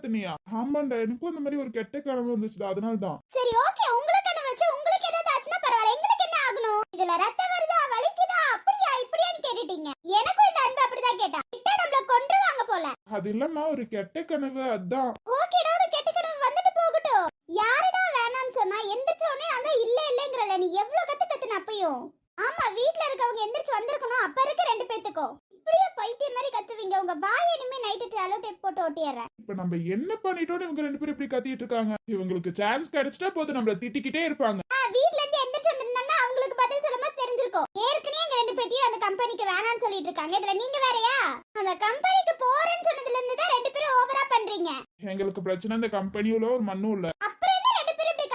கத்துனியா ஆமாண்டா எனக்கும் அந்த மாதிரி ஒரு கெட்ட கனவு வந்துச்சுடா அதனால தான் சரி ஓகே உங்களுக்கு என்ன வச்சு உங்களுக்கு ஏதாவது ஆச்சுன்னா பரவாயில்ல. எங்களுக்கு என்ன ஆகணும்? இதுல ரத்தம் வருதா வலிக்குதா? அப்படியா இப்படியான்னு கேட்டுட்டீங்க. எனக்கும் இந்த அன்பு அப்படிதான் கேட்டா கிட்ட நம்மள கொன்றுவாங்க போல. அது இல்லம்மா ஒரு கெட்ட கனவு அதான். ஓகேடா ஒரு கெட்ட கனவு வந்துட்டு போகட்டும். யாருடா வேணாம்னு சொன்னா எந்திரிச்ச உடனே அதான் இல்ல இல்லங்கறல நீ எவ்வளவு கத்து கத்துன அப்பயும்? ஆமா வீட்ல இருக்கவங்க எந்திரிச்சு வந்திருக்கணும். அப்ப இருக்க ரெண்டு பேத்துக்கும் இப்படியே பைத்தியம் மாதிரி கத்துவீங்க. உங்க வாய் இனிமே நைட்டு டாலோ டேப் போட்டு ஓட்டிடுறேன் இப்ப நம்ம என்ன பண்ணிட்டோம்னு இவங்க ரெண்டு பேரும் இப்படி கத்திட்டு இருக்காங்க. இவங்களுக்கு சான்ஸ் கிடைச்சிட்டா போதும். நம்மள திட்டிக்கிட்டே இருப்பாங்க. வீட்ல இருந்து எந்திரிச்சு வந்திருந்தாங்கன்னா அவங்களுக்கு பதில் சொல்லும்போது தெரிஞ்சிருக்கும். ஏற்கனவே எங்க ரெண்டு பேத்தையும் அந்த கம்பெனிக்கு வேணாம்னு சொல்லிட்டு இருக்காங்க. இதுல நீங்க வேறயா? அந்த கம்பெனிக்கு போறேன்னு சொன்னதுல இருந்து தான் ரெண்டு பேரும் ஓவரா பண்றீங்க. எங்களுக்கு பிரச்சனை இந்த கம்பெனியும் இல்ல ஒரு மண்ணும் இல்ல அப்புறம் என்ன ரெண்டு பேரும் இப்படி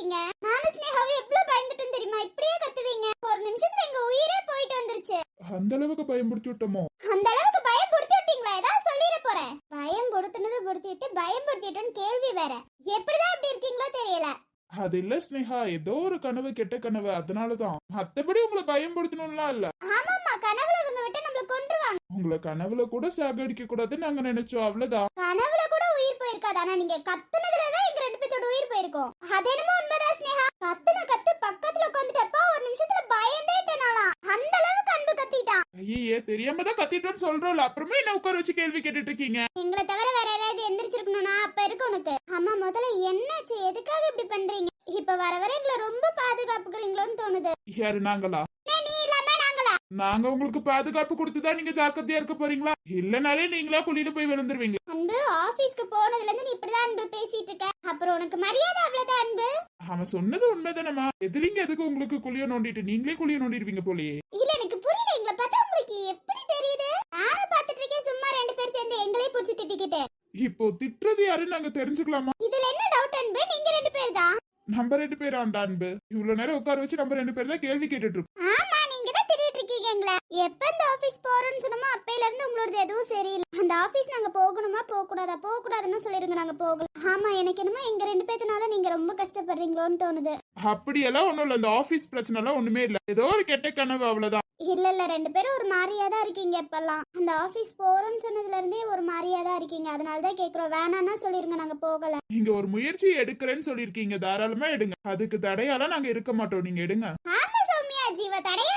இருக்கீங்க நானும் ஸ்னேகாவும் எவ்வளவு பயந்துட்டும் தெரியுமா? இப்படியே கத்துவீங்க. ஒரு நிமிஷத்துல எங்க உயிரே போயிட்டு வந்துருச்சு. அந்த அளவுக்கு பயன்படுத்தி விட்டோமோ? அந்த அளவுக்கு பயப்படுத்தி விட்டீங்களா? ஏதாவது சொல்லிட போறேன். பயம் படுத்துனது படுத்திட்டு பயம் படுத்திட்டோன்னு கேள்வி வேற. எப்படிதான் இப்படி இருக்கீங்களோ தெரியல. அது இல்ல ஸ்னேகா ஏதோ ஒரு கனவு கெட்ட கனவு அதனாலதான். மத்தபடி உங்களை பயன்படுத்தணும்லாம் இல்ல. ஆமாமா கனவுல இவங்க விட்டு நம்மள கொன்றுவாங்க. உங்களை கனவுல கூட சாகடிக்க கூடாதுன்னு நாங்க நினைச்சோம் அவ்வளவுதான். கனவுல கூட உயிர் போயிருக்காது. ஆனா நீங்க கத்துனதுல தான் எங்க ரெண்டு பேத்தோட உயிர் போயிருக்கும். அது என்னமோ உண்மைதான் ஸ்னேகா கத்துன கத்து பக்கத்துல உட்காந்துட்டப்பா ஒரு நிமிஷத்துல பயந்தேட்டேன் நானா அந்த அளவுக்கு அன்பு கத்திட்டான். ஐயே தெரியாம தான் கத்திட்டோம்னு சொல்றோம்ல. அப்புறமே என்ன உட்கார வச்சு கேள்வி கேட்டுட்டு இருக்கீங்க எங்களை தவிர வேற யாராவது எந்திரிச்சிருக்கணும்னா அப்ப இருக்கு உனக்கு. அம்மா முதல்ல என்னாச்சு? எதுக்காக இப்படி பண்றீங்க? இப்ப வர வர எங்களை ரொம்ப பாதுகாப்புக்கிறீங்களோன்னு தோணுது. யாரு நாங்களா என்ன நீ இல்லாம நாங்களா நாங்க உங்களுக்கு பாதுகாப்பு கொடுத்துதான் நீங்க ஜாக்கிரதையா இருக்க போறீங்களா? இல்லனாலே நீங்களா குளியில போய் விழுந்துருவீங்க. அன்பு ஆபீஸ்க்கு போனதுல இருந்து நீ இப்படிதான் அன்பு பேசிட்டு இருக்க. அப்புறம் உனக்கு மரியாதை அவ்வளவுதான் அன்பு. அவன் சொன்னது உண்மைதானம்மா. எதிரிங்க எதுக்கு உங்களுக்கு குளிய நோண்டிட்டு நீங்களே குளிய நோண்டிடுவீங்க போலயே. இல்ல எனக்கு புரியல. எங்களை பார்த்தா உங்களுக்கு எப்படி தெரியுது? நானும் பாத்துட்டு இருக்கேன். சும்மா ரெண்டு பேர் சேர்ந்து எங்களையும் புடிச்சு திட்டிக்கிட்டு. இப்போ திட்டுறது யாருன்னு நாங்க தெரிஞ்சுக்கலாமா? இதுல என்ன டவுட் அன்பு? நீங்க ரெண்டு பேர் தான் நம்ம ரெண்டு பேர் ஆண்டா அன்பு? இவ்வளவு நேரம் உட்கார வச்சு நம்ம ரெண்டு பேர் தான் கேள்வி கேட்டுட்டு இருக்கோம். ஆமா நீங்க தான் திட்டிட்டு இருக்கீங்க எங்களை. எப்ப இந்த ஆபீஸ் போறோம்னு சொன்னோமோ அப்பையில இருந்து உங்களோடது எதுவும் சரியில்லை. அந்த ஆபீஸ் நாங்க போகணுமா? போக கூடாதா போக கூடாதுன்னு சொல்லிருங்க நாங்க போகலாம் ஆமா எனக்கு என்னமோ எங்க ரெண்டு பேத்துனால நீங்க ரொம்ப கஷ்டப்படுறீங்களோன்னு தோணுது. அப்படியெல்லாம் ஒண்ணும் இல்ல. இந்த ஆபீஸ் பிரச்சனை எல்லாம் ஒண்ணுமே இல்ல. ஏதோ ஒரு கெட்ட கனவு அவ்வளவுதான். இல்ல இல்ல. ரெண்டு பேரும் ஒரு மாதிரியா தான் இருக்கீங்க இப்பெல்லாம். அந்த ஆபீஸ் போறோம்னு சொன்னதுல இருந்தே ஒரு மாதிரியா தான் இருக்கீங்க. அதனால தான் கேக்குறோம். வேணாம்னா சொல்லிருங்க நாங்க போகல. நீங்க ஒரு முயற்சி எடுக்கிறேன்னு சொல்லிருக்கீங்க தாராளமா எடுங்க. அதுக்கு தடையாலாம் நாங்க இருக்க மாட்டோம். நீங்க எடுங்க. ஆமா சௌமியா. ஜீவ தடையா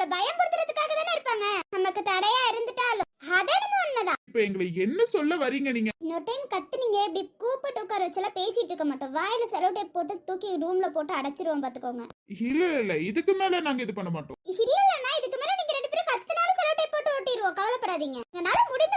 நம்மள பயப்படுத்துறதுக்காக தானே இருப்பாங்க. நமக்கு தடையா இருந்துட்டாலும். அதனமும் உண்மைதான். இப்ப எங்களை என்ன சொல்ல வரீங்க நீங்க? இன்னொரு டைம் கத்துனீங்க இப்படி கூப்பிட்டு உட்கார வச்செல்லாம் பேசிட்டு இருக்க மாட்டோம். வாயில செலவு டேப் போட்டு தூக்கி ரூம்ல போட்டு அடைச்சிருவோம் பாத்துக்கோங்க. இல்ல இல்ல, இல்ல. இதுக்கு மேல நாங்க இது பண்ண மாட்டோம். இல்ல இல்லன்னா இதுக்கு மேல நீங்க ரெண்டு பேரும் கத்துனாலும் செலவு டேப் போட்டு ஓட்டிடுவோம் கவலைப்படாதீங்க. என்னால முடிந்த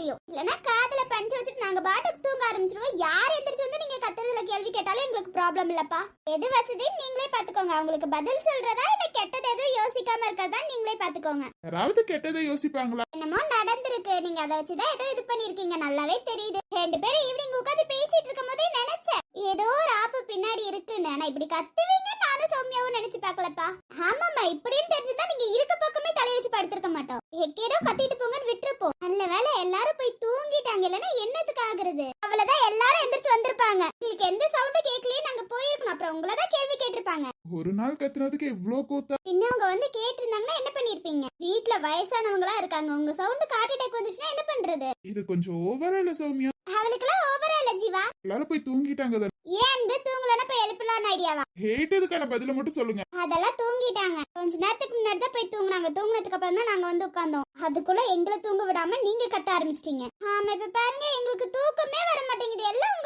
தெரியும். இல்லனா காதுல பஞ்சு வச்சுட்டு நாங்க பாட்டுக்கு தூங்க ஆரம்பிச்சிருவோம். யார் எந்திரிச்சு வந்து நீங்க கத்துறதுல கேள்வி கேட்டாலும் எங்களுக்கு ப்ராப்ளம் இல்லப்பா. எது வசதி? நீங்களே பாத்துக்கோங்க. அவங்களுக்கு பதில் சொல்றதா இல்ல கெட்டது எதுவும் யோசிக்காம இருக்கிறதா நீங்களே பாத்துக்கோங்க. யாராவது கெட்டதை யோசிப்பாங்களா? என்னமோ நடந்திருக்கு. நீங்க அதை வச்சுதான் ஏதோ இது பண்ணிருக்கீங்க நல்லாவே தெரியுது. ரெண்டு பேரும் ஈவினிங் உட்காந்து பேசிட்டு இருக்கும் போதே நினைச்சேன். ஏதோ ஒரு ஆப்பு பின்னாடி இருக்குன்னு. ஆனா இப்படி கத்துவீங்க நானும் சௌமியாவும் நினைச்சு பார்க்கலப்பா. ஆமாமா இப்படின்னு தெரிஞ்சுதான் நீங்க இருக்க பக்கமே தலை வச்சு படுத்திருக்க மாட்டோம். எக்கேடோ கத்திட்டு போங்கன்னு விட்டுருப்போம் நல்ல வேலை எல்லாரும் போய் தூங்கிட்டாங்க இல்லைன்னா என்னத்துக்கு ஆகுறது அவ்வளவுதான் எல்லாரும் எந்திரிச்சு வந்திருப்பாங்க உங்களுக்கு எந்த சவுண்டும் கேட்கலையே நாங்க போயிருக்கணும் அப்புறம் உங்களை தான் கேள்வி கேட்டிருப்பாங்க ஒரு நாள் கத்துனதுக்கு இவ்ளோ கூத்தா பின்ன அவங்க வந்து கேட்டிருந்தாங்கன்னா என்ன பண்ணிருப்பீங்க? வீட்ல வயசானவங்களா இருக்காங்க. உங்க சவுண்ட் கார்ட் அட்டாக் வந்துச்சுன்னா என்ன பண்றது? இது கொஞ்சம் ஓவரா இல்ல சௌமியா? அவளுக்குலாம் ஓவரா இல்ல ஜீவா. எல்லாரும் போய் தூங்கிட்டாங்க. ஏன் அன்பு தூங்கலன்னா போய் எழுப்பலாம்னு ஐடியாவா கேட்டதுக்கான பதில மட்டும் சொல்லுங்க. அதெல்லாம் தூங்கிட்டாங்க. கொஞ்ச நேரத்துக்கு முன்னாடி தான் போய் தூங்குனாங்க. தூங்குனதுக்கு அப்புறம் தான் நாங்க வந்து உட்கார்ந்தோம் அதுக்குள்ள எங்களை தூங்க விடாம நீங்க கத்த ஆரம்பிச்சிட்டீங்க. ஆமா இப்ப பாருங்க எங்களுக்கு தூக்கமே வர மாட்டேங்குது. எல்லாம்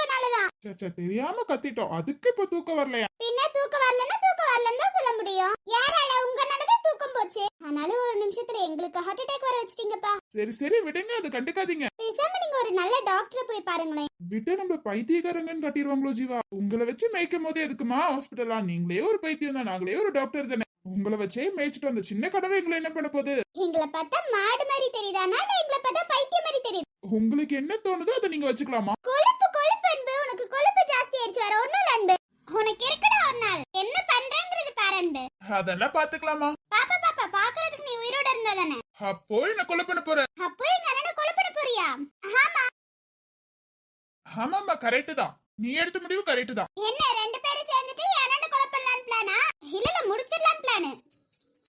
ச்சே, ச்சே, தெரியாம கத்திட்டோம். அதுக்கு இப்ப தூக்கம் வரலையா? பின்ன தூக்கம் வரலன்னா தூக்கம் வரலன்னு தான் சொல்ல முடியும். யாரால? உங்கனாலதான் தூக்கம் போச்சு. ஆனாலும் ஒரு நிமிஷத்துல எங்களுக்கு ஹார்ட் அட்டாக் வர வச்சிட்டீங்கப்பா. சரி சரி விடுங்க. அது கண்டுக்காதீங்க. பேசாம நீங்க ஒரு நல்ல டாக்டரை போய் பாருங்களேன். விட்டு நம்ம பைத்தியக்காரங்கன்னு காட்டிடுவாங்களோ ஜீவா? உங்களை வச்சு மேய்க்கும் போது எதுக்குமா? ஹாஸ்பிட்டலா நீங்களே ஒரு பைத்தியம் தான். நாங்களே ஒரு டாக்டர் தானே. உங்களை வச்சே மேய்ச்சிட்டு அந்த சின்ன கடவை எங்களை என்ன பண்ண போகுது? எங்களை பார்த்தா மாடு மாதிரி தெரியுதானா இல்ல எங்களை பார்த்தா பைத்தியம் மாதிரி தெரியுது. உங்களுக்கு என்ன தோணுதோ அதை நீங்க வச்சுக்கலாமா? கொழுப்பு கொழுப்பு அன்பு. உனக்கு கொழுப்பு ஜாஸ்தி ஆயிடுச்சு. வர ஒண்ணும் அன்பு. உனக்கு இருக்குடா ஒரு நாள். என்ன பண்றேங்கிறது பாரு அன்பு. அதெல்லாம் பாத்துக்கலாமா பாப்பா பாப்பா பாக்குறதுக்கு நீ உயிரோட இருந்தா தானே? அப்போ என்ன கொலை பண்ண போற? அப்போ எங்க அண்ணனை கொலை பண்ண போறியா? ஆமா. ஆமாமா கரெக்ட் தான். நீ எடுத்த முடிவு கரெக்ட் தான். என்ன ரெண்டு பேரும் சேர்ந்துட்டு இல்ல முடிச்சிடலாம் பிளானு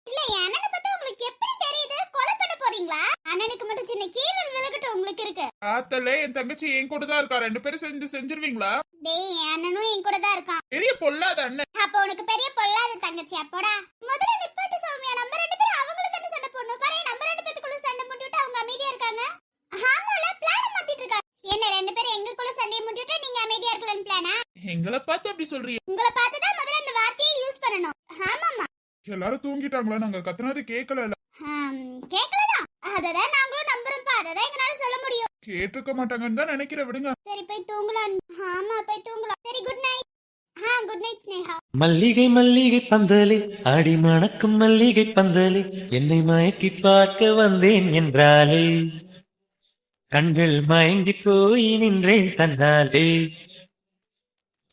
இல்ல அண்ணனை பத்தி உங்களுக்கு எப்படி தெரியுது? கொலை பண்ண போறீங்களா? அண்ணனுக்கு மட்டும் சின்ன கீரல் விழுகட்டும் உங்களுக்கு இருக்கு. ஆத்தல என் தங்கச்சி என் கூட தான் இருக்கா? ரெண்டு பேரும் செஞ்சு செஞ்சிருவீங்களா? டேய் அண்ணனும் என் கூட தான் இருக்கான். பெரிய பொல்லாத அண்ணன். அப்ப உனக்கு பெரிய பொல்லாத தங்கச்சி அப்போடா. முதல்ல நிப்பாட்டு சௌமியா? நம்ம ரெண்டு பேரும் அவங்கள தானே சண்டை போடணும். பாரு நம்ம ரெண்டு பேத்துக்குள்ள சண்டை முட்டிட்டு அவங்க அமைதியா இருக்காங்க. ஆமால பிளான் மாத்திட்டு இருக்காங்க என்ன ரெண்டு பேரும் எங்களுக்குள்ள சண்டையை முட்டிட்டு நீங்க அமைதியா இருக்கலன்னு பிளானா எங்களை பார்த்து அப்படி சொல்றீங்க. உங்களை பார்த்து தான் முதல்ல இந்த வார்த்தையை யூஸ் பண்ணணும் ஆமாமா எல்லாரும் தூங்கிட்டாங்களா? நாங்க கத்துனது கேட்கல ஆம், கேக்கலதான் அததான் நாங்களும் நம்புறோம்ப்பா. அததான் எங்களால சொல்ல முடியும். கேட்டிருக்க மாட்டாங்கன்னு தான் நினைக்கிறேன் விடுங்க. சரி போய் தூங்கலாம். ஆமா போய் தூங்கலாம். சரி குட் நைட் ஆ குட் நைட் ஸ்னேகா. மல்லிகை மல்லிகை பந்தலே ஆடி மணக்கும் மல்லிகை பந்தலே என்னை மயக்கி பார்க்க வந்தேன் என்றாலே. கண்கள் மயங்கி போய் நின்றேன் தன்னாலே.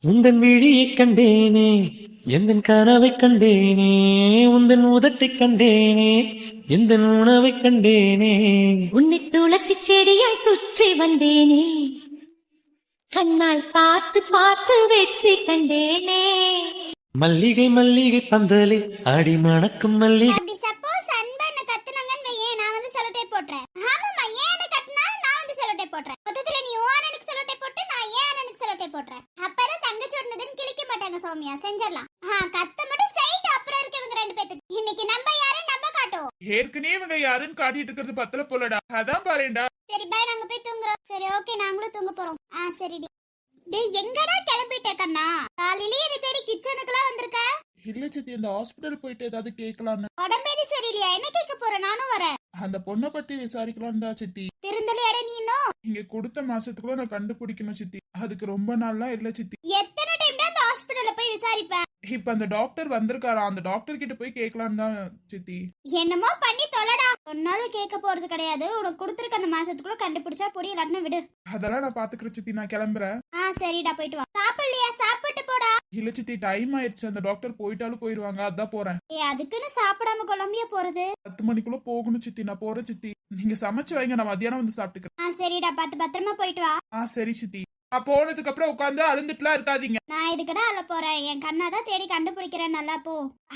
உந்தன் விழியை கண்டேனே எந்தன் கனவை கண்டேனே உந்தன் உதட்டை கண்டேனே எந்த உணவை கண்டேனே. உன்னை துளசி செடியாய் சுற்றி வந்தேனே கண்ணால் பார்த்து பார்த்து வெற்றி கண்டேனே. மல்லிகை மல்லிகை பந்தலே ஆடி மணக்கும் மல்லிகை. அப்படி சப்போஸ் அன்பா என்ன கத்துனாங்கன்னு வையேன் நான் வந்து செலோட்டே போட்டுறேன். ஆமாமா ஏன் என்ன கத்துனா நான் வந்து செலோட்டே போட்டுறேன். மொத்தத்துல நீ ஓ அண்ணனுக்கு செலோட்டே போட்டு நான் ஏன் அண்ணனுக்கு செலோட்டே போட்டுறேன். அப்பதான் தங்கச்சி ஒண்ணுதுன்னு கிழிக்க மாட்டாங்க சௌமியா. செஞ்சிடலாம். கத்த மட்டும் சைட் அப்புறம் இருக்கு இவங்க ரெண்டு பேத்துக்கு. இன்னைக்கு நம்ம யாரும் நம்ம காட்டுவோம். ஏற்கனவே இவங்க யாருன்னு காட்டிட்டு இருக்கிறது பத்தல போலடா. அதான் பாருடா சரி பாய் நாங்க போய் தூங்குறோம். சரி ஓகே நாங்களும் தூங்க போறோம். ஆ சரிடி. டேய் எங்கடா கிளம்பிட்ட கண்ணா? காலையிலேயே என்ன தேடி கிச்சனுக்குலாம் வந்திருக்க? இல்ல சித்தி இந்த ஹாஸ்பிடல் போயிட்டு ஏதாவது கேட்கலான்னு. உடம்பேதி சரியில்லையா? என்ன கேட்க போற? நானும் வரேன். அந்த பொண்ணை பத்தி விசாரிக்கலாம் தான் சித்தி நீ இன்னும்? நீங்க கொடுத்த மாசத்துக்குள்ள நான் கண்டுபிடிக்கணும் சித்தி. அதுக்கு ரொம்ப நாள்லாம் இல்ல சித்தி. எத்தனை டைம் தான் அந்த ஹாஸ்பிடல்ல போய் விசாரிப்ப? இப்ப அந்த டாக்டர் வந்திருக்காரா? அந்த டாக்டர் கிட்ட போய் கேட்கலாம் தான் சித்தி. என்னமோ பண்ணி தொலைடா ஒன்னாலும் கேட்க போறது கிடையாது. உனக்கு கொடுத்துருக்க அந்த மாசத்துக்குள்ள கண்டுபிடிச்சா பொடி இல்லாட்டினா விடு. அதெல்லாம் நான் பாத்துக்கிறேன் சித்தி நான் கிளம்புறேன். ஆ சரிடா போயிட்டு வா. சாப்பிடலையா? சாப்பிட்டு போடா. இல்ல சித்தி டைம் ஆயிருச்சு அந்த டாக்டர் போயிட்டாலும் போயிருவாங்க. அதான் போறேன். ஏ அதுக்குன்னு சாப்பிடாம குழம்பியா போறது? பத்து மணிக்குள்ள போகணும் சித்தி நான் போறேன் சித்தி. நீங்க சமைச்சு வைங்க நான் மத்தியானம் வந்து சாப்பிட்டுக்கிறேன். ஆ சரிடா பத்து பத்திரமா போயிட்டு வா. ஆ சரி சித்தி. போனதுக்கு அப்புறம் உட்காந்து அழுந்துட்டுலாம் இருக்காதீங்க. நான் இதுக்கடா அல்ல போறேன். என் கண்ணா தான் தேடி கண்டுபிடிக்கிறேன் நல்லா போ.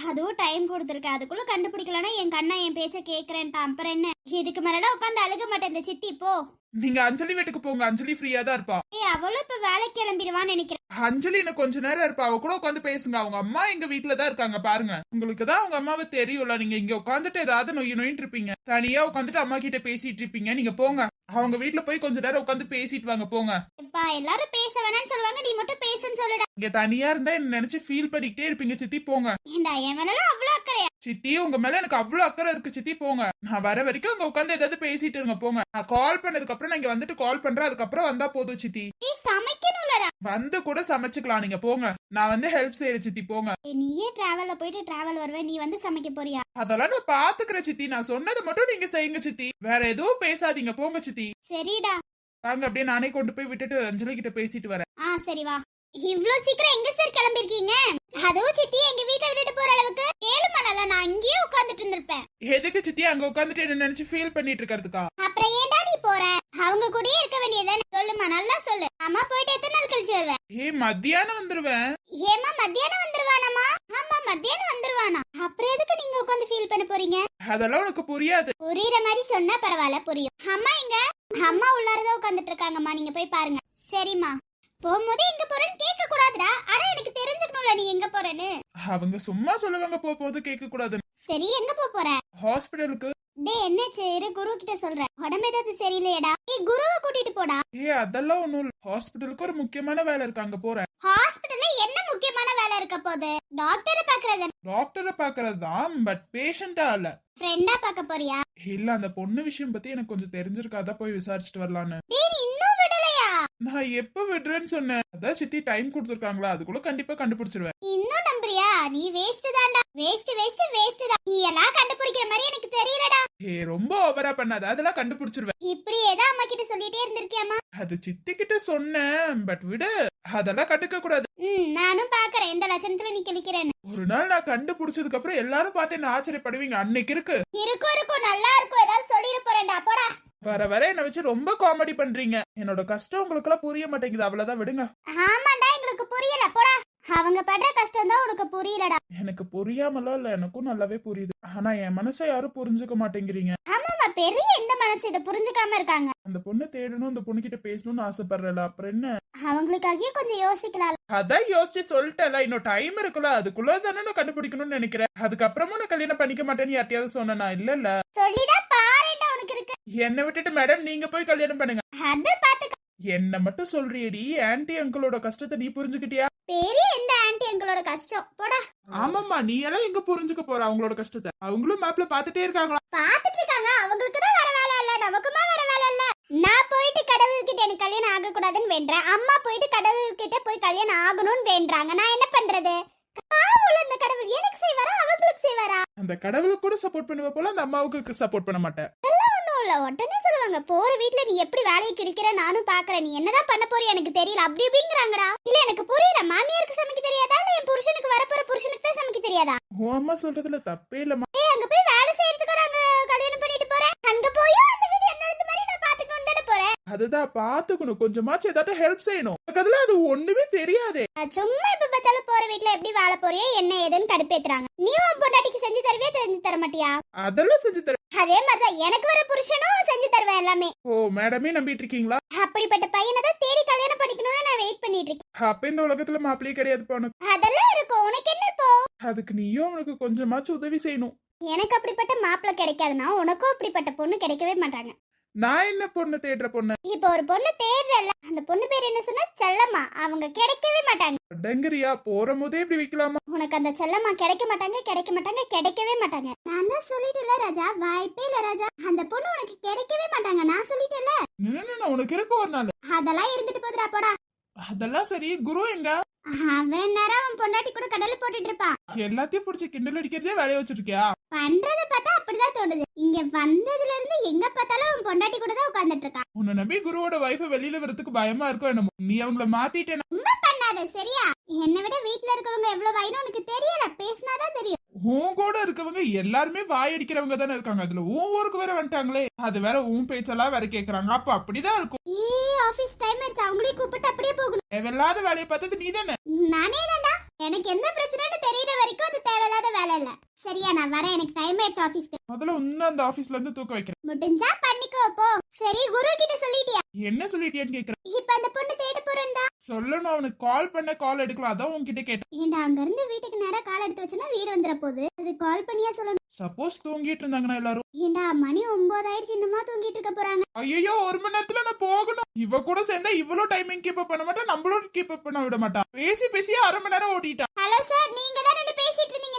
அதுவும் டைம் கொடுத்துருக்கேன் அதுக்குள்ள கண்டுபிடிக்கலன்னா என் கண்ணா என் பேச்ச கேக்குறேன்ட்டான். அப்புறம் என்ன? இதுக்கு மேலலாம் உட்காந்து அழுக மாட்டேன் இந்த சித்தி போ. நீங்க அஞ்சலி வீட்டுக்கு போங்க. அஞ்சலி ஃப்ரீயா தான் இருப்பா. ஏ அவளும் இப்ப வேலைக்கு கிளம்பிடுவான்னு நினைக்கிறேன். அஞ்சலி இன்னும் கொஞ்ச நேரம் இருப்பா. அவ கூட உட்காந்து பேசுங்க. அவங்க அம்மா எங்க வீட்டுல தான் இருக்காங்க பாருங்க. உங்களுக்கு தான் அவங்க அம்மாவை தெரியும்ல. நீங்க இங்க உட்காந்துட்டு ஏதாவது நொய் நொயின்னு இருப்பீங்க. தனியா உட்காந்துட்டு அம்மா கிட்ட பேசிட்டு இருப்பீங்க. நீங்க போங்க. அவங்க வீட்டுல போய் கொஞ்ச நேரம் உட்காந்து பேசிட்டு வாங்க போங்க. இப்பா எல்லாரும் பேச வேணாம்னு சொல்லுவாங்க. நீ மட்டும் பேசுன்னு சொல்லுடா. இங்க தனியா இருந்தா என்ன நினைச்சு ஃபீல் பண்ணிக்கிட்டே இருப்பீங்க சித்தி போங்க. ஏண்டா என் மேலாம் அவ்வளவு அக்கறையா? சித்தி உங்க மேல எனக்கு அவ்வளவு அக்கறை இருக்கு சித்தி போங்க. நான் வர வரைக்கும் அங்க உட்காந்து ஏதாவது பேசிட்டு இருங்க போங்க. நான் கால் பண்ணதுக்கு அப்புறம் நான் இங்க வந்துட்டு கால் பண்றேன் அதுக்கப்புறம் வந்தா போதும் சித்தி. நீ சமைக்கணும்லடா. வந்து கூட சமைச்சுக்கலாம் நீங்க போங்க. நான் வந்து ஹெல்ப் செய்யறேன் சித்தி போங்க. நீயே டிராவல்ல போயிட்டு டிராவல் வருவேன் நீ வந்து சமைக்க போறியா? அதெல்லாம் நான் பாத்துக்கிறேன் சித்தி. நான் சொன்னதை மட்டும் நீங்க செய்யுங்க சித்தி. வேற எதுவும் பேசாதீங்க போங்க சித்தி. சரிடா. வாங்க அப்படியே நானே கொண்டு போய் விட்டுட்டு அஞ்சலி கிட்ட பேசிட்டு வரேன். ஆ சரி வா. இவ்ளோ சீக்கிரம் எங்க சார் கிளம்பிருக்கீங்க? அதுவும் சித்தி எங்க வீட்டை விட்டுட்டு போற அளவுக்கு ஏழுமா நல்லா நான் அங்கேயே உட்கார்ந்துட்டு இருந்திருப்பேன். எதுக்கு சித்தி அங்க உட்காந்துட்டு என்ன நினைச்சு ஃபீல் பண்ணிட்டு இருக்கிறதுக்கா? அப்புறம் ஏன்டா நீ போற? அவங்க கூடயே இருக்க வேண்டியதுதானே சொல்லுமா? நல்லா சொல்லு. அம்மா போயிட்டு எத்தனை நாள் கழிச்சு வருவேன் ஏ மத்தியானம் வந்துருவேன் ஏமா மத்தியானம் வந்துருவானாமா ஆமா மத்தியானம் வந்துருவானா? அப்புறம் எதுக்கு நீங்க உட்கார்ந்து ஃபீல் பண்ண போறீங்க? அதெல்லாம் உனக்கு புரியாது. புரியுற மாதிரி சொன்னா பரவாயில்ல புரியும். அம்மா எங்க? அம்மா உள்ளாரதான் உட்காந்துட்டு இருக்காங்கம்மா. நீங்க போய் பாருங்க. சரிம்மா. போகும்போது எங்க போறேன்னு கேட்க கூடாதுடா ஆனா எனக்கு தெரிஞ்சுக்கணும்ல நீ எங்க போறேன்னு. அவங்க சும்மா சொல்லுவாங்க போ போது கேட்க கூடாது சரி எங்க போப் போற? ஹாஸ்பிடலுக்கு. டேய் என்னாச்சு? இரு குரு கிட்ட சொல்றேன். உடம்பு ஏதாவது சரியில்லையடா. ஏய் குருவை கூட்டிட்டு போடா. ஏ அதெல்லாம் ஒண்ணும் இல்ல. ஹாஸ்பிட்டலுக்கு ஒரு முக்கியமான வேலை இருக்கு அங்க போறேன் ஹாஸ்பிடல்ல என்ன முக்கியமான வேலை இருக்க போகுது? டாக்டரை பாக்குறது? டாக்டரை பாக்குறது? தான் பட் பேஷண்டா இல்ல. ஃப்ரெண்டா பார்க்க போறியா? இல்ல அந்த பொண்ணு விஷயம் பத்தி எனக்கு கொஞ்சம் தெரிஞ்சிருக்காதா? போய் விசாரிச்சுட்டு வரலான்னு. டேய் நீ இன்னும் விடலையா? நான் எப்ப விடுறேன்னு சொன்னேன். அதான் சித்தி டைம் கொடுத்துருக்காங்களா? அதுக்குள்ள கண்டிப்பா கண்டுபிடிச்சிருவேன். இன்னும் நம்புறியா? நீ வேஸ்ட் தான்டா. வேஸ்ட் வேஸ்ட் வேஸ்ட் தான். நீ எல்லாம் கண்டுபிடிக்கிற மாதிரி எனக்கு தெரியலடா. ஏ ரொம்ப ஓவரா பண்ணாத. அதெல்லாம் கண்டுபிடிச்சிருவேன். இப்படியே தான் அம்மா கிட்ட சொல்லிட்டே இருந்திருக்கியாமா அது சித்தி கிட்ட சொன்னேன். பட் விடு. அதெல்லாம் கண்டுக்க கூடாது. ம் நானும் பாக்குறேன் எந்த லட்சணத்துல நீ கிளிக்கிறேன்னு ஒரு நாள் நான் கண்டுபிடிச்சதுக்கு அப்புறம் எல்லாரும் பார்த்து என்ன ஆச்சரியப்படுவீங்க? அன்னைக்கு இருக்கு. இருக்கும் இருக்கும். நல்லா இருக்கும். ஏதாவது சொல்லிட போறேன்டா. போடா. வர வர என்ன வச்சு ரொம்ப காமெடி பண்றீங்க. என்னோட கஷ்டம் உங்களுக்கு எல்லாம் புரிய மாட்டேங்குது. அவ்வளவுதான் விடுங்க. ஆமாண்டா எங்களுக்கு புரியல. போடா. அவங்க படுற கஷ்டம் தான் உனக்கு புரியலடா. எனக்கு புரியாமலாம் இல்ல. எனக்கும் நல்லாவே புரியுது. ஆனா என் மனசை யாரும் புரிஞ்சுக்க மாட்டேங்கிறீங்க. ஆமாமா பெரிய எந்த மனசு இதை புரிஞ்சுக்காம இருக்காங்க. அந்த பொண்ணை தேடணும் அந்த பொண்ணு கிட்ட பேசணும்னு ஆசைப்படுறல அப்புறம் என்ன? அவங்களுக்காகவே கொஞ்சம் யோசிக்கலாம். அதான் யோசிச்சு சொல்லிட்டேன்ல. இன்னும் டைம் இருக்குல்ல. அதுக்குள்ள தானே நான் கண்டுபிடிக்கணும்னு நினைக்கிறேன். அதுக்கப்புறமும் நான் கல்யாணம் பண்ணிக்க மாட்டேன்னு யார்ட்டையாவது சொன்னா இல்ல இல்ல சொல்லிதான் என்னை விட்டுட்டு மேடம் நீங்க போய் கல்யாணம் பண்ணுங்க. அது பாத்துக்க என்ன மட்டும் சொல்றியடி ஆன்டி அங்கிளோட கஷ்டத்தை நீ புரிஞ்சுக்கிட்டியா? பெரிய எந்த ஆன்ட்டி எங்களோட கஷ்டம். போடா. ஆமாம்மா நீ எல்லாம் எங்க புரிஞ்சுக்க போற அவங்களோட கஷ்டத்தை? அவங்களும் மேப்ல பாத்துட்டே இருக்காங்களா? பாத்துட்டு இருக்காங்க. அவங்களுக்கு தான் வர வேலை இல்ல. நமக்குமா வர வேலை இல்ல. நான் போயிட்டு கடவுள்கிட்ட எனக்கு கல்யாணம் ஆக கூடாதுன்னு வேண்டேன் அம்மா போயிட்டு கடவுள்கிட்ட போய் கல்யாணம் ஆகணும்னு வேண்டுறாங்க. நான் என்ன பண்றது? பாவம்ல அந்த கடவுள் எனக்கு செய்வாரா? அவங்களுக்கு செய்வாரா? அந்த கடவுளுக்கு கூட சப்போர்ட் பண்ணுவ போல அந்த அம்மாவுக்கு சப்போர்ட் பண்ண மாட்டேன். இல்ல உடனே சொல்லுவாங்க போற வீட்ல நீ எப்படி வேலையை கிடைக்கிற நானும் பாக்குறேன் நீ என்னதான் பண்ண போறிய எனக்கு தெரியல. அப்படி இப்படிங்கிறாங்கடா. இல்ல எனக்கு புரியல. மாமியாருக்கு சமைக்க தெரியாதா? இல்ல என் புருஷனுக்கு வரப்போற புருஷனுக்கு தான் சமைக்க தெரியாதா? உன் அம்மா சொல்றதுல தப்பே இல்லம்மா. ஏய் அங்க போய் அதுதான் பாத்துக்கணும் கொஞ்சமாச்சும் ஏதாவது ஹெல்ப் செய்யணும். அதுல அது ஒண்ணுமே தெரியாதே. சும்மா இப்ப பார்த்தாலும் போற வீட்ல எப்படி வாழ போறியோ என்ன ஏதுன்னு கடுப்பேத்துறாங்க. நீ உன் பொண்டாட்டிக்கு செஞ்சு தருவியா செஞ்சு தர மாட்டியா? அதெல்லாம் செஞ்சு தர அதே மாதிரிதான் எனக்கு வர புருஷனும் செஞ்சு தருவேன் எல்லாமே. ஓ மேடமே நம்பிட்டு இருக்கீங்களா? அப்படிப்பட்ட பையனை தான் தேடி கல்யாணம் பண்ணிக்கணும்னு நான் வெயிட் பண்ணிட்டு இருக்கேன். அப்ப இந்த உலகத்துல மாப்பிளையே கிடையாது உனக்கு. அதெல்லாம் இருக்கும். உனக்கு என்ன இப்போ? அதுக்கு நீயும் அவனுக்கு கொஞ்சமாச்சும் உதவி செய்யணும். எனக்கு அப்படிப்பட்ட மாப்பிள்ளை கிடைக்காதுன்னா உனக்கும் அப்படிப்பட்ட பொண்ணு கிடைக்கவே மாட்டாங்க. நான் என்ன பொண்ணு தேடுற பொண்ணு? இப்போ ஒரு பொண்ணு தேடுறல அந்த பொண்ணு பேர் என்ன சொன்னா செல்லம்மா. அவங்க கிடைக்கவே மாட்டாங்க. டங்கரியா போற போதே இப்படி வைக்கலாமா? உனக்கு அந்த செல்லம்மா கிடைக்க மாட்டாங்க கிடைக்க மாட்டாங்க கிடைக்கவே மாட்டாங்க. நான் தான் சொல்லிட்டேன்ல ராஜா. வாய்ப்பே இல்ல ராஜா. அந்த பொண்ணு உனக்கு கிடைக்கவே மாட்டாங்க. நான் சொல்லிட்டேன்ல. என்ன உனக்கு இருக்கு ஒரு நாள். அதெல்லாம் இருந்துட்டு போதுடா போடா. அதெல்லாம் சரி. குரு எங்க? அவன் நேரம் அவன் பொண்டாட்டி கூட கடல்ல போட்டுட்டு இருப்பான் எல்லாத்தையும் பிடிச்சி கிண்டல் அடிக்கிறதே வேலையை வச்சிருக்கியா? பண்றத பார்த்தா அப்படிதான் தோணுது. இங்க வந்ததுல இருந்து எங்க பார்த்தாலும் அவன் பொண்டாட்டி கூட தான் உட்கார்ந்துட்டு இருக்கான் உன்னை நம்பி குருவோட வைஃப வெளியில வரதுக்கு பயமா இருக்கும் என்னமோ. நீ அவங்கள மாத்திட்டேன ரொம்ப பண்ணாத சரியா? என்னை விட வீட்ல இருக்கவங்க எவ்வளவு வயனு உனக்கு தெரியல. பேசினாதான் தெரியும். உன் கூட இருக்கவங்க எல்லாருமே வாய் அடிக்கிறவங்க தானே இருக்காங்க. அதுல உன் ஊருக்கு வேற வந்துட்டாங்களே. அது வேற உன் பேச்செல்லாம் வேற கேக்குறாங்க. அப்ப அப்படிதான் இருக்கும். ஏ ஆபீஸ் டைம் ஆயிடுச்சு. அவங்களையும் கூப்பிட்டு அப்படியே போகணும். தேவையில்லாத வேலையை பார்த்தது நீ தானே நானே தான்டா எனக்கு என்ன பிரச்சனைன்னு தெரியற வரைக்கும் அது தேவையில்லாத வேலை இல்ல. சரியா நான் வரேன். எனக்கு டைம் ஆயிடுச்சு ஆபீஸ்க்கு முதல்ல இன்னும் அந்த ஆபீஸ்ல இருந்து தூக்க வைக்கிறேன். முடிஞ்சா பண்ணிக்கோ போ. சரி குரு கிட்ட சொல்லிட்டியா? என்ன சொல்லிட்டியான்னு கேக்குறேன். இப்ப அந்த பொண்ணு தேட போறேன்டா. சொல்லணும் அவனுக்கு கால் பண்ண கால் எடுக்கலாம். அதான் உன்கிட்ட கேட்டேன். ஏண்டா அங்க இருந்து வீட்டுக்கு நேரா கால் எடுத்து வச்சனா வீடு வந்துற போகுது. அது கால் பண்ணியா சொல்லணும். சப்போஸ் தூங்கிட்டு இருந்தாங்கன்னா எல்லாரும். ஏண்டா மணி ஒன்பதாயிடுச்சு இன்னுமா தூங்கிட்டு இருக்க போறாங்க. ஐயோ ஒரு மணி நேரத்துல நான் போகணும். இவ கூட சேர்ந்தா இவ்வளவு டைமிங் கீப் அப் பண்ண மாட்டா. நம்மளும் கீப் அப் பண்ண விட மாட்டா. பேசி பேசி அரை மணி நேரம் ஓட்டிட்டா ஹலோ சார் நீங்க தான் பேசிட்டு இருந்தீங்க.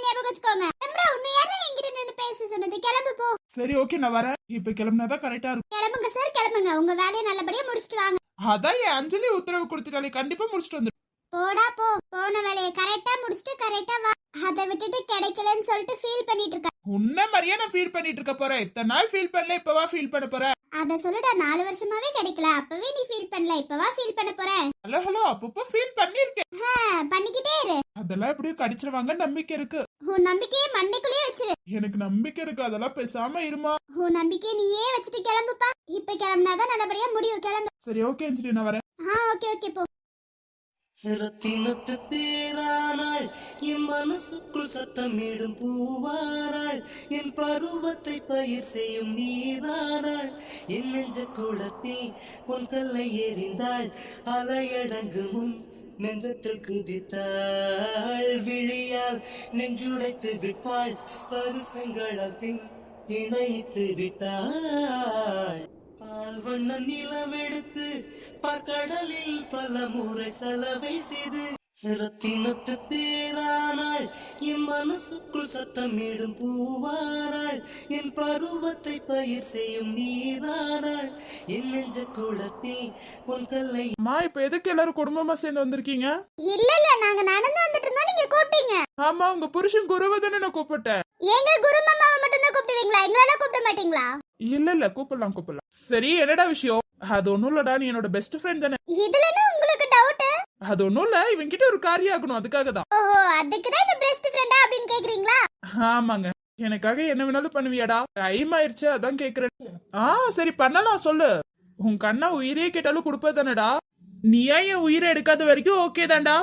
வச்சுக்கோங்க நம்மள உன்னை யாரும் என்கிட்ட நின்னு பேச சொன்னது? கிளம்பு போ. சரி ஓகே நான் வரேன். இப்ப கிளம்புனாதான் கரெக்டா இருக்கும். கிளம்புங்க சார் கிளம்புங்க. உங்க வேலையை நல்லபடியா முடிச்சிட்டு வாங்க. அதான் என் அஞ்சலி உத்தரவு கொடுத்துட்டாலே கண்டிப்பா முடிச்சுட்டு வந்து போடா போ. போன வேலையை கரெக்டா முடிச்சிட்டு கரெக்டா வா. அதை விட்டுட்டு கிடைக்கலன்னு சொல்லிட்டு ஃபீல் பண்ணிட்டு இருக்க. உன்ன மாதிரியே நான் ஃபீல் பண்ணிட்டு இருக்க போறேன். இத்தனை நாள் ஃபீல் பண்ணல இப்பவா ஃபீல் பண்ண போறேன் அத சொல்லுடா நாலு வருஷமாவே கிடைக்கல. அப்பவே நீ ஃபீல் பண்ணல இப்பவா ஃபீல் பண்ண போற. ஹலோ ஹலோ அப்பப்போ ஃபீல் பண்ணிருக்கேன் பண்ணிக்கிட்டே இரு. அதெல்லாம் எப்படியும் கடிச்சிருவாங்க நம்பிக்கை இருக்கு. உன் நம்பிக்கையை மண்டைக்குள்ளேயே வச்சிரு. எனக்கு நம்பிக்கை இருக்கு அதெல்லாம் பேசாம இருமா? உன் நம்பிக்கையை நீயே வச்சுட்டு கிளம்புப்பா. இப்ப கிளம்புனாதான் நல்லபடியா முடியும் கிளம்பு. சரி ஓகே அஞ்சலி நான் வரேன். ஆ ஓகே ஓகே போ. ரத்தினத்து தேரானாள் என் மனசுக்குள் சத்தமிடும் பூவானாள் என் பருவத்தை பயிர் செய்யும் நீதானாள் என் நெஞ்ச குளத்தில் பொன் கல்லை எறிந்தாள் அலையடங்கு முன் நெஞ்சத்தில் குதித்தாள் விழியால் நெஞ்சுடைத்து விட்டாள் ஸ்பரிசங்களால் பின் இணைத்து விட்டாள் பால் வண்ண நிலம் எடுத்து பார்க்கடலில் பல முறை செலவை செய்து ரத்தினத்து தேரானாள் என் மனசுக்குள் சத்தமிடும் பூவானாள் என் பருவத்தை பயிர் செய்யும் நீதானாள் என் நெஞ்ச குளத்தில் பொன் கல்லை அம்மா இப்ப எதுக்கு எல்லாரும் குடும்பமா சேர்ந்து வந்திருக்கீங்க? இல்ல இல்ல நாங்க நடந்து வந்துட்டு இருந்தோம் நீங்க கூப்பிட்டீங்க. ஆமா உங்க புருஷன் குருவை தானே நான் கூப்பிட்டேன். ஏங்க குரு மாமாவை மட்டும் தான் கூப்பிடுவீங்களா? எங்களெல்லாம் கூப்பிட மாட்டீங்களா? இல்ல இல்ல கூப்பிடலாம் கூப்பிடலாம். சரி என்னடா விஷயம்? அது ஒண்ணும் இல்லடா நீ என்னோட பெஸ்ட் ஃப்ரெண்ட் தானே. இதுல என்ன உங்களுக்கு டவுட் அது ஒண்ணும் இல்ல இவன் கிட்ட ஒரு காரியம் ஆகணும் அதுக்காக தான் ஓஹோ அதுக்கு தான் இந்த பெஸ்ட் ஃப்ரெண்டா அப்படின்னு கேக்குறீங்களா? ஆமாங்க. எனக்காக என்ன வேணாலும் பண்ணுவியாடா? டைம் ஆயிருச்சு அதான் கேக்குறேன். ஆ சரி பண்ணலாம் சொல்லு. உன் கண்ணா உயிரே கேட்டாலும் கொடுப்பதானடா? நீ ஏன் என் உயிரை எடுக்காத வரைக்கும் ஓகே தான்டா?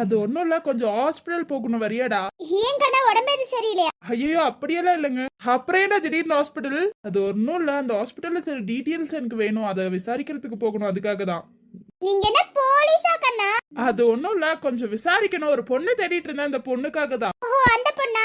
அது ஒண்ணும் இல்ல கொஞ்சம் ஹாஸ்பிடல் போகணும் வரியாடா. ஏன் கண்ணா உடம்பு எது சரியில்லையா? ஐயோ அப்படியெல்லாம் இல்லைங்க. அப்புறம் என்ன திடீர்னு ஹாஸ்பிட்டல் அது ஒன்றும் இல்லை அந்த ஹாஸ்பிட்டல்ல சில டீட்டெயில்ஸ் எனக்கு வேணும் அதை விசாரிக்கிறதுக்கு போகணும் அதுக்காக தான் நீங்க என்ன போலீஸா கண்ணா? அது ஒன்றும் இல்லை கொஞ்சம் விசாரிக்கணும். ஒரு பொண்ணு தேடிட்டு இருந்தேன் அந்த பொண்ணுக்காக தான். ஓஹோ அந்த பொண்ணா?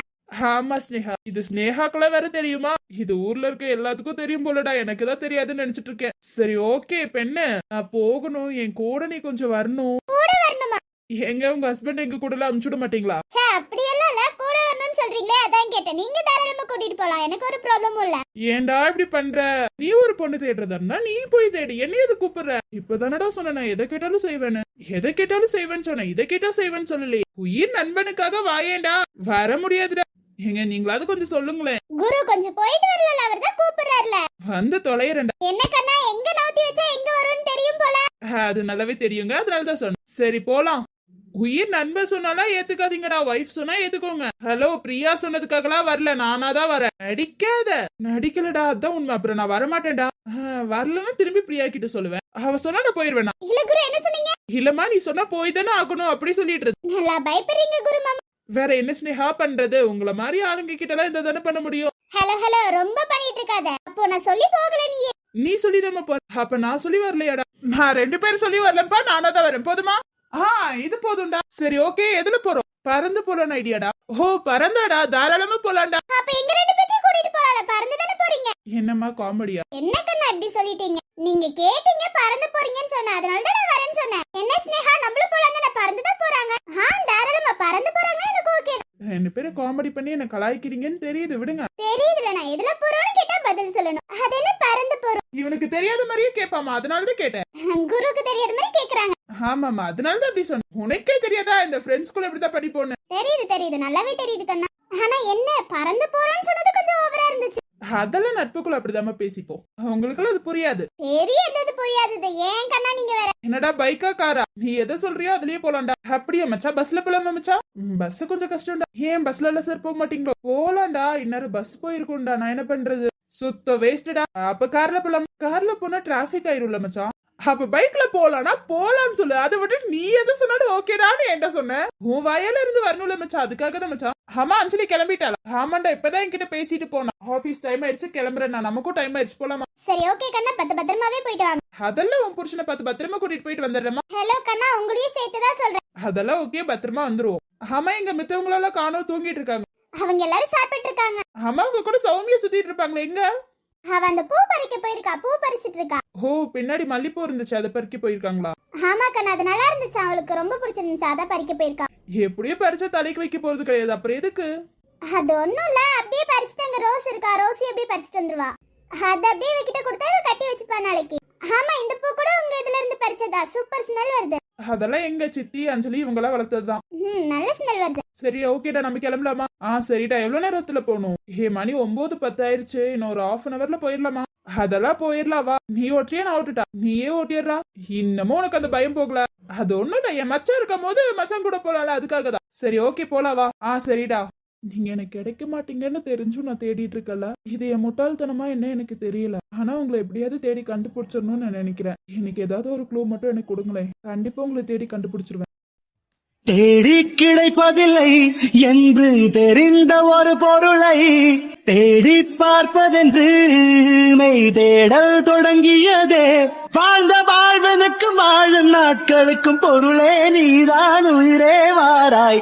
ஆமா ஸ்னேகா. இது ஸ்னேகாக்கெல்லாம் வேற தெரியுமா? இது ஊர்ல இருக்க எல்லாத்துக்கும் தெரியும் போலடா. எனக்கு தான் தெரியாதுன்னு நினைச்சிட்டு இருக்கேன். சரி ஓகே பெண்ணு நான் போகணும். என் கூட நீ கொஞ்சம் வரணும். கூட வரணுமா? எங்க உங்க ஹஸ்பண்ட் எங்க கூட எல்லாம் அனுப்பிச்சுட மாட்டீங்களா? ச்சே அப்படியெல்லாம் இல்ல. கூட வரணும்னு சொல்றீங்களே அதான் கேட்டேன். நீங்க தாராளமா கூட்டிட்டு போலாம். எனக்கு ஒரு ப்ராப்ளமும் இல்ல. ஏன்டா இப்படி பண்ற? நீ ஒரு பொண்ணு தேடுறதா இருந்தா நீ போய் தேடு. என்ன எது கூப்பிடுற? இப்பதானடா சொன்ன நான் எதை கேட்டாலும் செய்வேன்னு. எதை கேட்டாலும் செய்வேன்னு சொன்னேன் இதை கேட்டா செய்வேன்னு சொல்லலையே உயிர் நண்பனுக்காக வாயேண்டா. வர முடியாதுடா. ஏங்க நீங்களாவது கொஞ்சம் சொல்லுங்களேன். குரு கொஞ்சம் போயிட்டு வரல அவர் தான் கூப்பிடுறாருல. வந்து தொலைறேன்டா. என்ன கண்ணா எங்க நவுத்தி வச்சா எங்க வரும்னு தெரியும் போல. அது நல்லாவே தெரியுங்க அதனாலதான் சொன்னேன். சரி போலாம். உயிர் நண்பன் சொன்னாலாம் ஏத்துக்காதீங்கடா ஒய்ஃப் சொன்னா ஏத்துக்கோங்க. ஹலோ பிரியா சொன்னதுக்காகலாம் வரல நானா தான் வரேன். நடிக்காத. நடிக்கலடா அதான் உண்மை. அப்புறம் நான் வரமாட்டேன்டா. வரலன்னா திரும்பி பிரியா கிட்ட சொல்லுவேன். அவ சொன்னா நான் போயிருவேனா? என்ன சொன்னீங்க? இல்லம்மா நீ சொன்னா போய் தானே ஆகணும் அப்படி சொல்லிட்டு மாமா. வேற என்ன ஸ்னேகா பண்றது? உங்கள மாதிரி ஆளுங்க கிட்ட எல்லாம் இந்த தானே பண்ண முடியும். ஹலோ ஹலோ ரொம்ப பண்ணிட்டு இருக்காத. அப்போ நான் சொல்லி போகல நீ. நீ சொல்லிதாம்மா போ அப்ப நான் சொல்லி வரலையாடா? நான் ரெண்டு பேரும் சொல்லி வரலப்பா நானா தான் வரேன். போதுமா? ஆ இது போதும்டா. சரி ஓகே எதுல போறோம்? பறந்து போலான்னு ஐடியாடா. ஓ பறந்தாடா. தாராளமா போலாம்டா. அப்ப எங்க ரெண்டு பேத்தையும் கூட்டிட்டு போறாள பறந்து தானே போறீங்க? என்னம்மா காமெடியா? என்ன கண்ணா இப்படி சொல்லிட்டீங்க? நீங்க கேட்டீங்க பறந்து போறீங்கன்னு சொன்னேன். அதனால தான் நான் வரேன்னு சொன்னேன். என்ன ஸ்னேகா நம்மளும் போலாம் தானே பறந்து தான் போறாங்க. ஆ தாராளமா பறந்து ரெண்டு பேரும் காமெடி பண்ணி என்ன கலாய்க்கிறீங்கன்னு தெரியுது விடுங்க. தெரியுதுல நான் எதுல போறோம்னு கேட்டா பதில் சொல்லணும். அது என்ன பறந்து போறோம்? இவனுக்கு தெரியாத மாதிரியே கேட்பாமா? அதனாலதான் கேட்டேன். குருக்கு தெரியாத மாதிரி கேக்குறாங்க. ஆமாமா அதனாலதான் அப்படி சொன்னேன். உனக்கே தெரியாதா? இந்த ஃப்ரெண்ட்ஸ் கூட இப்படிதான் படிப்போன்னு தெரியுது தெரியுது. நல்லாவே தெரியுது கண்ணா. ஆனா என்ன பறந்து போறோம்னு சொன்னது கொஞ்சம் ஓவரா இருந்துச்சு. அதெல்லாம் நட்புக்குள்ள அப்படிதாம்மா பேசிப்போம். உங்களுக்கெல்லாம் அது புரியாது. பெரிய எது புரியாதது ஏன் கண்ணா நீங்க வேற? என்னடா பைக்கா காரா? நீ எதை சொல்றியோ அதுலயே போலாம்டா. அப்படியே மச்சா? பஸ்ல போலாமா மச்சா? பஸ் கொஞ்சம் கஷ்டம்டா. ஏன் பஸ்ல எல்லாம் சார் போக மாட்டீங்களோ? போலாம்டா. இந்நேரம் பஸ் போயிருக்கும்டா. நான் என்ன பண்றது? சுத்த வேஸ்டடா அப்ப கார்ல போலாம். கார்ல போனா டிராபிக் ஆயிரும்ல மச்சான் அப்ப பைக்ல போலாம்னா போலாம்னு சொல்லு. அதை விட்டு நீ எது சொன்னாலும் ஓகேடான்னு என்கிட்ட சொன்ன. உன் வயல இருந்து வரணும்ல மச்சான். அதுக்காக தான் மச்சான். ஆமா அஞ்சலி கிளம்பிட்டாளா? ஆமாண்டா இப்பதான் என்கிட்ட பேசிட்டு போனா. ஆபீஸ் டைம் ஆயிடுச்சு கிளம்புறேன் நான் நமக்கும் டைம் ஆயிடுச்சு போலாமா? சரி ஓகே கண்ணா. பத்து பத்திரமாவே போயிட்டு வாங்க. அதெல்லாம் உன் புருஷனை பார்த்து பத்திரமா கூட்டிட்டு போயிட்டு வந்துடுறேமா ஹலோ கண்ணா உங்களையும் சேர்த்து தான் சொல்றேன். அதெல்லாம் ஓகே பத்திரமா வந்துருவோம். ஆமா எங்க மித்தவங்களெல்லாம் காணோம் தூங்கிட்டு இருக்காங்க. அவங்க எல்லாரும் சாப்பிட்டு இருக்காங்க. ஆமா உங்க கூட சௌமியா சுத்திட்டு இருப்பாங்களே எங்க? அவ அந்த பூ பறிக்க போயிருக்கா பூ பறிச்சிட்டு இருக்கா. ஓ பின்னாடி மல்லிப்பூ இருந்துச்சு அதை பறிக்க போயிருக்காங்களா? ஆமா கண்ணா அது நல்லா இருந்துச்சு அவளுக்கு ரொம்ப பிடிச்சிருந்துச்சு அதான் பறிக்க போயிருக்கா. எப்படியோ பறிச்சா தலைக்கு வைக்க போறது கிடையாது அப்புறம் எதுக்கு? அது ஒண்ணும் இல்ல அப்படியே பறிச்சுட்டு அங்க ரோஸ் இருக்கா ரோஸி அப்படியே பறிச்சுட்டு வந்துருவா. அது அப்படியே இவகிட்ட கொடுத்தா இவ கட்டி வச்சுப்பா நாளைக்கு. ஆமா இந்த பூ கூட உங்க இதுல இருந்து பறிச்சதா? சூப்பர் ஸ்மெல் வருது. அதெல்லாம் எங்க சித்தி அஞ்சலி இவங்கெல்லாம் வளர்த்ததுதான். நல்ல ஸ்மெல் வருது. சரி ஓகேடா நம்ம கிளம்பலாமா? ஆ சரிடா எவ்வளவு நேரத்துல போகணும்? ஏ மணி ஒன்பது பத்து ஆயிருச்சு. இன்னும் ஒரு ஹாஃப் அன் அவர்ல போயிடலாமா? அதெல்லாம் போயிடலாம் வா. நீ ஓட்டியா நான் ஓட்டுட்டா. நீயே ஓட்டிடுறா. இன்னமும் உனக்கு அந்த பயம் போகல. அது இல்ல என் மச்சான் இருக்கும் போது மச்சான் கூட போலாம்ல அதுக்காக தான் சரி ஓகே போலாம் வா. ஆ சரிடா. நீங்க எனக்கு கிடைக்க மாட்டீங்கன்னு தெரிஞ்சும் நான் தேடிட்டு இருக்கல. இது என் முட்டாள்தனமா என்ன எனக்கு தெரியல. ஆனா உங்களை எப்படியாவது தேடி கண்டுபிடிச்சிடணும்னு நான் நினைக்கிறேன். எனக்கு ஏதாவது ஒரு க்ளூ மட்டும் எனக்கு கொடுங்களேன். கண்டிப்பா உங்களை தேடி கண்டுபிடிச்சிருவேன். தேடி கிடைப்பதில்லை என்று தெரிந்த ஒரு பொருளை தேடி பார்ப்பதென்று மெய் தேடல் தொடங்கியதே. வாழ்ந்த வாழ்வனுக்கும் வாழும் நாட்களுக்கும் பொருளே நீதான். உயிரே வாராய்.